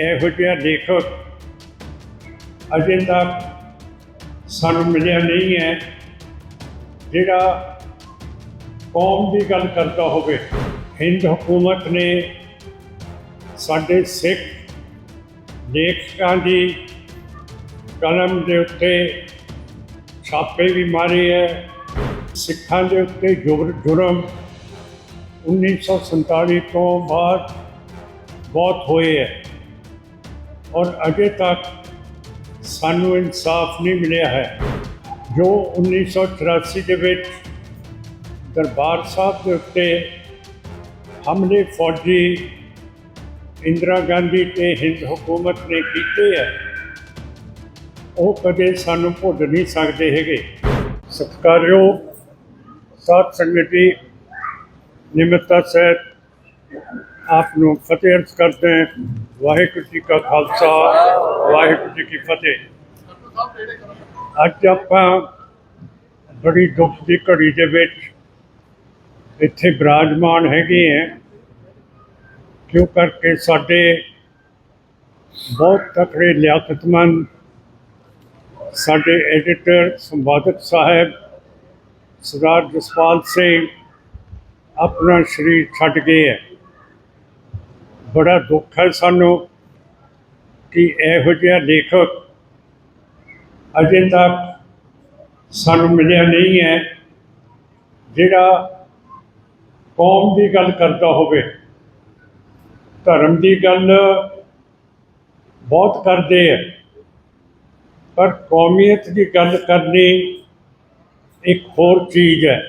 ਇਹੋ ਜਿਹਾ ਲੇਖਕ ਅਜੇ ਤੱਕ ਸਾਨੂੰ ਮਿਲਿਆ ਨਹੀਂ ਹੈ ਜਿਹੜਾ ਕੌਮ ਦੀ ਗੱਲ ਕਰਦਾ ਹੋਵੇ। ਹਿੰਦ ਹਕੂਮਤ ਨੇ ਸਾਡੇ ਸਿੱਖ ਲੇਖਕਾਂ ਦੀ ਕਲਮ ਦੇ ਉੱਤੇ ਛਾਪੇ ਵੀ ਮਾਰੇ ਹੈ। ਸਿੱਖਾਂ ਦੇ ਉੱਤੇ ਜੁਰ- ਜੁਰਮ 1947 ਤੋਂ ਬਾਅਦ ਬਹੁਤ ਹੋਏ ਹੈ। ਔਰ ਅਜੇ ਤੱਕ ਸਾਨੂੰ ਇਨਸਾਫ ਨਹੀਂ ਮਿਲਿਆ ਹੈ। ਜੋ 1984 ਦੇ ਵਿੱਚ ਦਰਬਾਰ ਸਾਹਿਬ ਦੇ ਉੱਤੇ ਹਮਲੇ ਫੌਜੀ ਇੰਦਰਾ ਗਾਂਧੀ ਤੇ ਹਿੰਦ ਹਕੂਮਤ ਨੇ ਕੀਤੇ ਹੈ ਉਹ ਕਦੇ ਸਾਨੂੰ ਭੁੱਲ ਨਹੀਂ ਸਕਦੇ ਹੈਗੇ। ਸਤਿਕਾਰਯੋਗ ਸਾਧ ਸੰਗਤ ਜੀ, ਨਿਮਰਤਾ ਸਹਿਤ ਆਪ ਨੂੰ ਫਤਿਹ ਅਰਜ਼ ਕਰਦੇ ਹਾਂ। ਵਾਹਿਗੁਰੂ ਜੀ ਕਾ ਖਾਲਸਾ, ਵਾਹਿਗੁਰੂ ਜੀ ਕੀ ਫਤਿਹ। ਅੱਜ ਆਪਾਂ ਬੜੀ ਦੁੱਖ ਦੀ ਘੜੀ ਦੇ ਵਿੱਚ ਇੱਥੇ ਬਿਰਾਜਮਾਨ ਹੈਗੇ ਹੈ। ਕਿਉਂ ਕਰਕੇ ਸਾਡੇ ਬਹੁਤ ਤਕੜੇ ਲਿਆਕਤਮੰਦ, ਸਾਡੇ ਐਡੀਟਰ ਸੰਪਾਦਕ ਸਾਹਿਬ, ਸਰਦਾਰ ਜਸਪਾਲ ਸਿੰਘ, ਆਪਣਾ ਸਰੀਰ ਛੱਡ ਗਏ ਹੈ। ਬੜਾ ਦੁੱਖ ਹੈ ਸਾਨੂੰ ਕਿ ਇਹੋ ਜਿਹਾ ਲੇਖਕ ਅਜੇ ਤੱਕ ਸਾਨੂੰ ਮਿਲਿਆ ਨਹੀਂ ਹੈ, ਜਿਹੜਾ ਕੌਮ ਦੀ ਗੱਲ ਕਰਦਾ ਹੋਵੇ, ਧਰਮ ਦੀ ਗੱਲ ਬਹੁਤ ਕਰਦੇ ਹੈ ਪਰ ਕੌਮੀਅਤ ਦੀ ਗੱਲ ਕਰਨੀ ਇੱਕ ਹੋਰ ਚੀਜ਼ ਹੈ।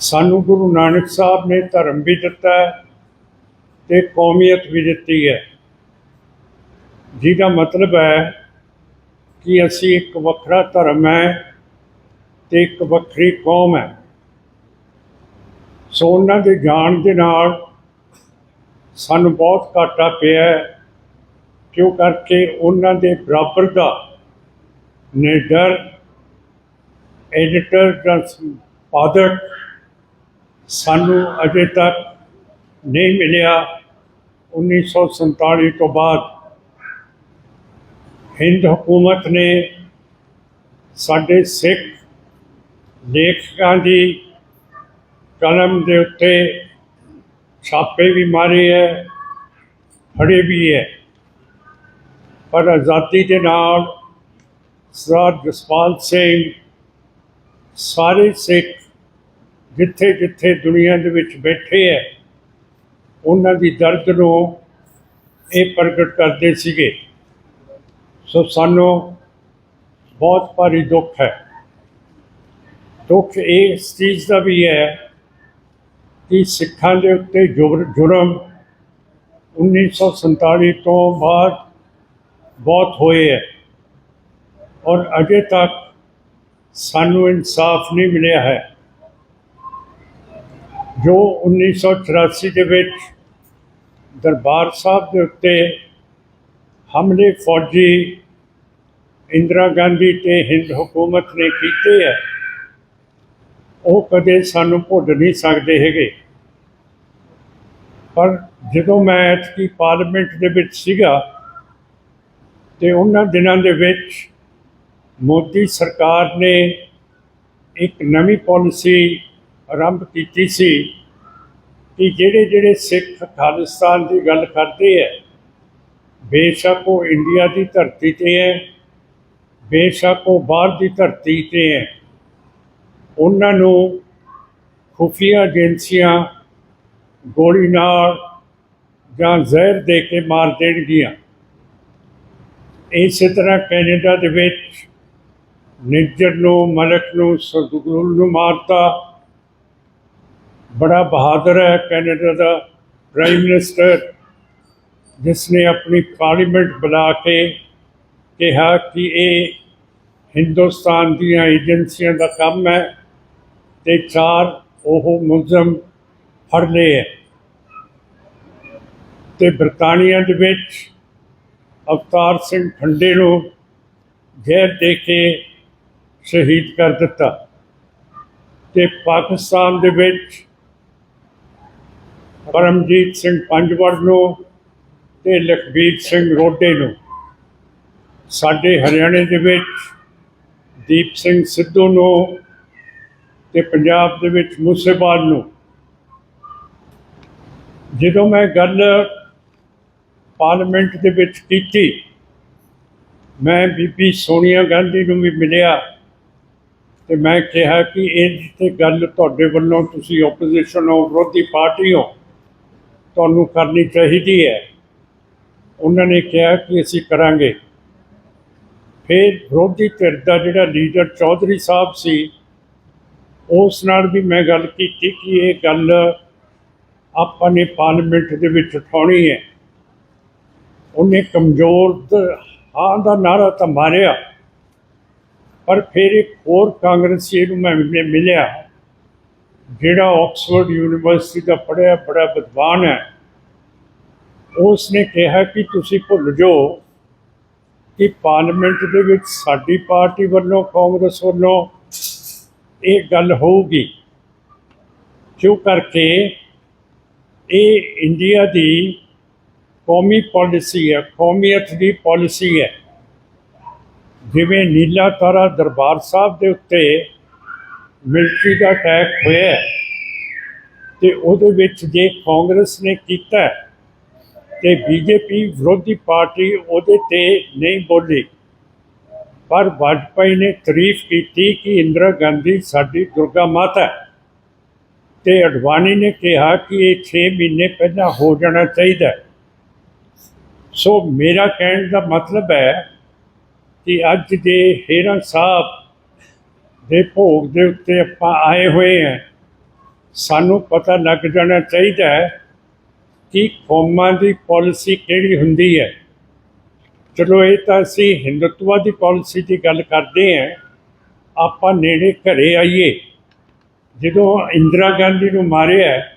ਸਾਨੂੰ ਗੁਰੂ ਨਾਨਕ ਸਾਹਿਬ ਨੇ ਧਰਮ ਵੀ ਦਿੱਤਾ ਹੈ ਤੇ ਕੌਮੀਅਤ ਵੀ ਦਿੱਤੀ ਹੈ। ਜਿਹਦਾ ਮਤਲਬ ਹੈ ਕਿ ਅਸੀਂ ਇੱਕ ਵੱਖਰਾ ਧਰਮ ਹੈ ਤੇ ਇੱਕ ਵੱਖਰੀ ਕੌਮ ਹੈ। ਸੋ ਉਹਨਾਂ ਦੇ ਜਾਣ ਦੇ ਨਾਲ ਸਾਨੂੰ ਬਹੁਤ ਘਾਟਾ ਪਿਆ ਹੈ। ਕਿਉਂ ਕਰਕੇ ਉਹਨਾਂ ਦੇ ਬਰਾਬਰ ਦਾ ਨਿਡਰ ਐਡੀਟਰ ਜਾਂ ਸੰਪਾਦਕ ਸਾਨੂੰ ਅਜੇ ਤੱਕ ਨਹੀਂ ਮਿਲਿਆ। 1947 ਤੋਂ ਬਾਅਦ ਹਿੰਦ ਹਕੂਮਤ ਨੇ ਸਾਡੇ ਸਿੱਖ ਲੇਖਕਾਂ ਦੀ ਕਲਮ ਦੇ ਉੱਤੇ ਛਾਪੇ ਵੀ ਮਾਰੇ ਹੈ ਫੜੇ ਵੀ ਹੈ ਪਰ ਆਜ਼ਾਦੀ ਦੇ ਨਾਲ ਸਰਦਾਰ ਜਸਪਾਲ ਸਿੰਘ, ਸਾਰੇ ਸਿੱਖ ਜਿੱਥੇ ਜਿੱਥੇ ਦੁਨੀਆ ਦੇ ਵਿੱਚ ਬੈਠੇ ਹੈ ਉਹਨਾਂ ਦੀ ਦਰਦ ਨੂੰ ਇਹ ਪ੍ਰਗਟ ਕਰਦੇ ਸੀਗੇ। ਸੋ ਸਾਨੂੰ ਬਹੁਤ ਭਾਰੀ ਦੁੱਖ ਹੈ। ਦੁੱਖ ਇਸ ਚੀਜ਼ ਦਾ ਵੀ ਹੈ ਕਿ ਸਿੱਖਾਂ ਦੇ ਉੱਤੇ ਜੁਰ- ਜੁਰਮ 1947 ਤੋਂ ਬਾਅਦ ਬਹੁਤ ਹੋਏ ਹੈ ਔਰ ਅਜੇ ਤੱਕ ਸਾਨੂੰ ਇਨਸਾਫ ਨਹੀਂ ਮਿਲਿਆ ਹੈ। ਜੋ 1984 ਦੇ ਵਿੱਚ ਦਰਬਾਰ ਸਾਹਿਬ ਦੇ ਉੱਤੇ ਹਮਲੇ ਫੌਜੀ ਇੰਦਰਾ ਗਾਂਧੀ ਤੇ ਹਿੰਦ ਹਕੂਮਤ ਨੇ ਕੀਤੇ ਹੈ, ਉਹ ਕਦੇ ਸਾਨੂੰ ਭੁੱਲ ਨਹੀਂ ਸਕਦੇ ਹੈਗੇ। ਪਰ ਜਦੋਂ ਮੈਂ ਐਤਕੀ ਪਾਰਲੀਮੈਂਟ ਦੇ ਵਿੱਚ ਸੀਗਾ ਤੇ ਉਹਨਾਂ ਦਿਨਾਂ ਦੇ ਵਿੱਚ ਮੋਦੀ ਸਰਕਾਰ ਨੇ ਇੱਕ ਨਵੀਂ ਪਾਲਿਸੀ ਆਰੰਭ ਕੀਤੀ ਸੀ ਕਿ ਜਿਹੜੇ ਜਿਹੜੇ ਸਿੱਖ ਖਾਲਿਸਤਾਨ ਦੀ ਗੱਲ ਕਰਦੇ ਹੈ ਬੇਸ਼ੱਕ ਉਹ ਇੰਡੀਆ ਦੀ ਧਰਤੀ ਤੇ ਹੈ, ਬੇਸ਼ੱਕ ਉਹ ਬਾਹਰ ਦੀ ਧਰਤੀ ਤੇ ਹੈ, ਉਹਨਾਂ ਨੂੰ ਖੁਫੀਆ ਏਜੰਸੀਆਂ ਗੋਲੀ ਨਾਲ ਜਾਂ ਜ਼ਹਿਰ ਦੇ ਕੇ ਮਾਰ ਦੇਣਗੀਆਂ। ਇਸੇ ਤਰ੍ਹਾਂ ਕੈਨੇਡਾ ਦੇ ਵਿੱਚ ਨਿੱਜਰ ਨੂੰ, ਮਲਕ ਨੂੰ, ਸਤਗੁਰੂ ਨੂੰ ਮਾਰਤਾ। ਬੜਾ ਬਹਾਦਰ ਹੈ ਕੈਨੇਡਾ ਦਾ ਪ੍ਰਾਈਮ ਮਿਨਿਸਟਰ ਜਿਸ ਨੇ ਆਪਣੀ ਪਾਰਲੀਮੈਂਟ ਬੁਲਾ ਕੇ ਕਿਹਾ ਕਿ ਇਹ ਹਿੰਦੁਸਤਾਨ ਦੀਆਂ ਏਜੰਸੀਆਂ ਦਾ ਕੰਮ ਹੈ ਤੇ ਚਾਰ ਉਹ ਮੁਲਜ਼ਮ ਫੜ ਲਏ ਹੈ। ਤੇ ਬਰਤਾਨੀਆ ਦੇ ਵਿੱਚ ਅਵਤਾਰ ਸਿੰਘ ਠੰਡੇ ਨੂੰ ਜ਼ਹਿਰ ਦੇ ਕੇ ਸ਼ਹੀਦ ਕਰ ਦਿੱਤਾ। ਤੇ ਪਾਕਿਸਤਾਨ ਦੇ ਵਿੱਚ ਪਰਮਜੀਤ ਸਿੰਘ ਪੰਜਵੜ ਨੂੰ ਤੇ ਲਖਬੀਰ ਸਿੰਘ ਰੋਡੇ ਨੂੰ। ਸਾਡੇ ਹਰਿਆਣੇ ਦੇ ਵਿੱਚ ਦੀਪ ਸਿੰਘ ਸਿੱਧੂ ਨੂੰ ਤੇ ਪੰਜਾਬ ਦੇ ਵਿੱਚ ਮੂਸੇਵਾਲ ਨੂੰ। ਜਦੋਂ ਮੈਂ ਗੱਲ ਪਾਰਲੀਮੈਂਟ ਦੇ ਵਿੱਚ ਕੀਤੀ, ਮੈਂ ਬੀਬੀ ਸੋਨੀਆ ਗਾਂਧੀ ਨੂੰ ਵੀ ਮਿਲਿਆ ਤੇ ਮੈਂ ਕਿਹਾ ਕਿ ਇਹ ਤੇ ਗੱਲ ਤੁਹਾਡੇ ਵੱਲੋਂ ਤੁਸੀਂ ਆਪੋਜੀਸ਼ਨ ਹੋ, ਵਿਰੋਧੀ ਪਾਰਟੀ ਹੋ ਤੁਹਾਨੂੰ ਕਰਨੀ ਚਾਹੀਦੀ ਹੈ। ਉਹਨਾਂ ਨੇ ਕਿਹਾ ਕਿ ਅਸੀਂ ਕਰਾਂਗੇ। ਫਿਰ ਵਿਰੋਧੀ ਧਿਰ ਦਾ ਜਿਹੜਾ ਲੀਡਰ ਚੌਧਰੀ ਸਾਹਿਬ ਸੀ, ਉਸ ਨਾਲ ਵੀ ਮੈਂ ਗੱਲ ਕੀਤੀ ਕਿ ਇਹ ਗੱਲ ਆਪਾਂ ਨੇ ਪਾਰਲੀਮੈਂਟ ਦੇ ਵਿੱਚ ਉਠਾਉਣੀ ਹੈ। ਉਹਨੇ ਕਮਜ਼ੋਰ ਹਾਂ ਦਾ ਨਾਰਾ ਤਾਂ ਮਾਰਿਆ, ਪਰ ਫਿਰ ਇੱਕ ਹੋਰ ਕਾਂਗਰਸੀ ਨੂੰ ਮੈਂ ਮਿਲਿਆ। ਜਿਹੜਾ ਆਕਸਫੋਰਡ ਯੂਨੀਵਰਸਿਟੀ ਦਾ ਪੜ੍ਹਿਆ, ਬੜਾ ਵਿਦਵਾਨ ਹੈ ਉਸ ਨੇ ਕਿਹਾ ਕਿ ਤੁਸੀਂ ਭੁੱਲ ਜਾਓ ਕਿ ਪਾਰਲੀਮੈਂਟ ਦੇ ਵਿੱਚ ਸਾਡੀ ਪਾਰਟੀ ਵੱਲੋਂ, ਕਾਂਗਰਸ ਵੱਲੋਂ ਇਹ ਗੱਲ ਹੋਊਗੀ। ਕਿਉਂ ਕਰਕੇ? ਇਹ ਇੰਡੀਆ ਦੀ ਕੌਮੀ ਪਾਲਿਸੀ ਹੈ, ਕੌਮੀਅਤ ਦੀ ਪਾਲਿਸੀ ਹੈ। ਜਿਵੇਂ ਨੀਲਾ ਤਾਰਾ ਦਰਬਾਰ ਸਾਹਿਬ ਦੇ ਉੱਤੇ ਮਿਲਟਰੀ ਦਾ ਅਟੈਕ ਹੋਇਆ ਹੈ, ਤੇ ਉਹਦੇ ਵਿੱਚ ਜੇ ਕਾਂਗਰਸ ਨੇ ਕੀਤਾ ਹੈ, ਤੇ ਬੀਜੇਪੀ ਵਿਰੋਧੀ ਪਾਰਟੀ ਉਹਦੇ ਤੇ ਨਹੀਂ ਬੋਲੀ। ਪਰ ਵਾਜਪਾਈ ਨੇ ਤਾਰੀਫ ਕੀਤੀ ਕਿ ਇੰਦਰਾ ਗਾਂਧੀ ਸਾਡੀ ਦੁਰਗਾ ਮਾਤਾ ਹੈ ਤੇ ਅਡਵਾਨੀ ਨੇ ਕਿਹਾ ਕਿ ਇਹ 6 ਮਹੀਨੇ ਪਹਿਲਾਂ ਹੋ ਜਾਣਾ ਚਾਹੀਦਾ ਸੋ ਮੇਰਾ ਕਹਿਣ ਦਾ ਮਤਲਬ ਹੈ ਕਿ ਅੱਜ ਦੇ ਹੇਰਾ ਸਾਹਿਬ ਦੇ ਭੋਗ ਦੇ ਉੱਤੇ ਆਪਾਂ ਆਏ ਹੋਏ ਹਾਂ ਸਾਨੂੰ ਪਤਾ ਲੱਗ ਜਾਣਾ ਚਾਹੀਦਾ ਹੈ ਕਿ ਕੌਮਾਂ ਦੀ ਪਾਲਿਸੀ ਕਿਹੜੀ ਹੁੰਦੀ ਹੈ। ਚਲੋ ਇਹ ਤਾਂ ਅਸੀਂ ਹਿੰਦੂਤਵਾ ਦੀ ਪਾਲਿਸੀ ਦੀ ਗੱਲ ਕਰਦੇ ਹਾਂ ਆਪਾਂ ਨੇੜੇ ਘਰੇ ਆਈਏ। ਜਦੋਂ ਇੰਦਰਾ ਗਾਂਧੀ ਨੂੰ ਮਾਰਿਆ ਹੈ,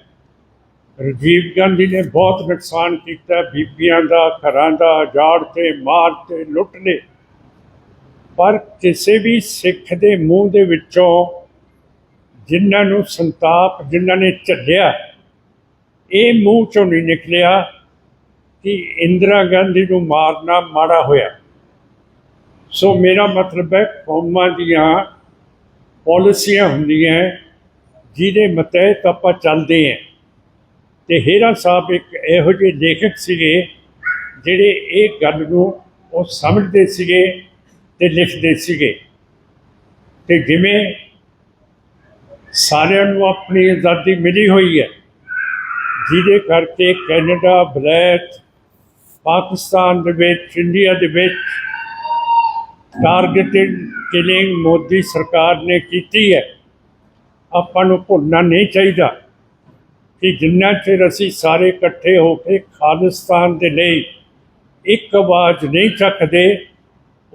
ਰਾਜੀਵ ਗਾਂਧੀ ਨੇ ਬਹੁਤ ਨੁਕਸਾਨ ਕੀਤਾ ਬੀਬੀਆਂ ਦਾ ਘਰਾਂ ਦਾ ਜਾੜ ਤੇ ਮਾਰ ਤੇ ਲੁੱਟ ਲਏ ਪਰ ਕਿਸੇ ਵੀ ਸਿੱਖ ਦੇ ਮੂੰਹ ਦੇ ਵਿੱਚੋਂ ਜਿਨ੍ਹਾਂ ਨੂੰ ਸੰਤਾਪ, ਜਿਨ੍ਹਾਂ ਨੇ ਝੱਲਿਆ, ਇਹ ਮੂੰਹ ਚੋਂ ਨਹੀਂ ਨਿਕਲਿਆ ਕਿ ਇੰਦਰਾ ਗਾਂਧੀ ਨੂੰ ਮਾਰਨਾ ਮਾੜਾ ਹੋਇਆ। ਸੋ ਮੇਰਾ ਮਤਲਬ ਹੈ ਕੌਮਾਂ ਦੀਆਂ ਪਾਲਿਸੀਆਂ ਹੁੰਦੀਆਂ ਜਿਹਦੇ ਮਤਹਿਤ ਆਪਾਂ ਚੱਲਦੇ ਹਾਂ। ਤੇ ਹੇਰਾ ਸਾਹਿਬ ਇੱਕ ਇਹੋ ਜਿਹੇ ਲੇਖਕ ਸੀਗੇ ਜਿਹੜੇ ਇਹ ਗੱਲ ਨੂੰ ਉਹ ਸਮਝਦੇ ਸੀਗੇ ਤੇ ਲਿਖਦੇ ਸੀਗੇ। ਤੇ ਜਿਵੇਂ ਸਾਰਿਆਂ ਨੂੰ ਆਪਣੀ ਆਜ਼ਾਦੀ ਮਿਲੀ ਹੋਈ ਹੈ, ਜਿਹਦੇ ਕਰਕੇ ਕੈਨੇਡਾ, ਬਲੈਤ, ਪਾਕਿਸਤਾਨ ਦੇ ਵਿੱਚ, ਇੰਡੀਆ ਦੇ ਵਿੱਚ ਟਾਰਗੇਟਡ ਕਿਲਿੰਗ ਮੋਦੀ ਸਰਕਾਰ ਨੇ ਕੀਤੀ ਹੈ। ਆਪਾਂ ਨੂੰ ਭੁੱਲਣਾ ਨਹੀਂ ਚਾਹੀਦਾ ਕਿ ਜਿੰਨਾ ਚਿਰ ਅਸੀਂ ਸਾਰੇ ਇਕੱਠੇ ਹੋ ਕੇ ਖਾਲਿਸਤਾਨ ਦੇ ਲਈ ਇੱਕ ਆਵਾਜ਼ ਨਹੀਂ ਚੱਕਦੇ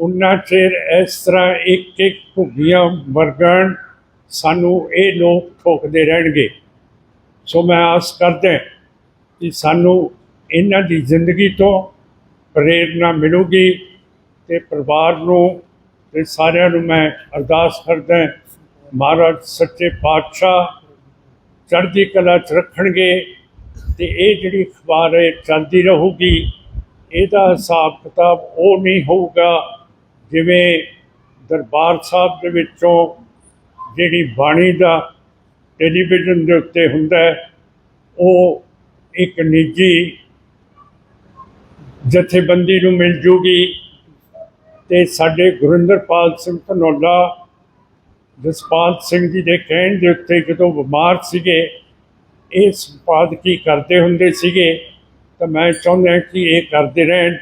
ਉਨਾ ਚਿਰ ਇਸ ਤਰ੍ਹਾਂ ਇੱਕ ਇੱਕ ਭੁੱਗੀਆਂ ਵਰਗਣ ਸਾਨੂੰ ਇਹ ਲੋਕ ਠੋਕਦੇ ਰਹਿਣਗੇ। ਸੋ ਮੈਂ ਆਸ ਕਰਦਾ ਕਿ ਸਾਨੂੰ ਇਹਨਾਂ ਦੀ ਜ਼ਿੰਦਗੀ ਤੋਂ ਪ੍ਰੇਰਨਾ ਮਿਲੂਗੀ ਤੇ ਪਰਿਵਾਰ ਨੂੰ ਤੇ ਸਾਰਿਆਂ ਨੂੰ ਮੈਂ ਅਰਦਾਸ ਕਰਦਾ ਮਹਾਰਾਜ ਸੱਚੇ ਪਾਤਸ਼ਾਹ ਚੜ੍ਹਦੀ ਕਲਾ ਚ ਰੱਖਣਗੇ ਤੇ ਇਹ ਜਿਹੜੀ ਅਖਬਾਰ ਹੈ ਚੱਲਦੀ ਰਹੂਗੀ, ਇਹਦਾ ਹਿਸਾਬ ਕਿਤਾਬ ਉਹ ਨਹੀਂ ਹੋਊਗਾ। ਜਿਵੇਂ ਦਰਬਾਰ ਸਾਹਿਬ ਦੇ ਵਿੱਚੋਂ ਜਿਹੜੀ ਬਾਣੀ ਦਾ ਟੈਲੀਵਿਜ਼ਨ ਦੇ ਉੱਤੇ ਹੁੰਦਾ ਹੈ, ਉਹ ਇੱਕ ਨਿੱਜੀ ਜਥੇਬੰਦੀ ਨੂੰ ਮਿਲ ਜੂਗੀ ਤੇ ਸਾਡੇ ਗੁਰਿੰਦਰਪਾਲ ਸਿੰਘ ਧਨੋਲਾ, ਜਸਪਾਲ ਸਿੰਘ ਜੀ ਦੇ ਕਹਿਣ ਦੇ ਉੱਤੇ ਜਦੋਂ ਬਿਮਾਰ ਸੀਗੇ, ਇਹ ਸੰਪਾਦਕੀ ਕਰਦੇ ਹੁੰਦੇ ਸੀਗੇ, ਤਾਂ ਮੈਂ ਚਾਹੁੰਦਾ ਕਿ ਇਹ ਕਰਦੇ ਰਹਿਣ।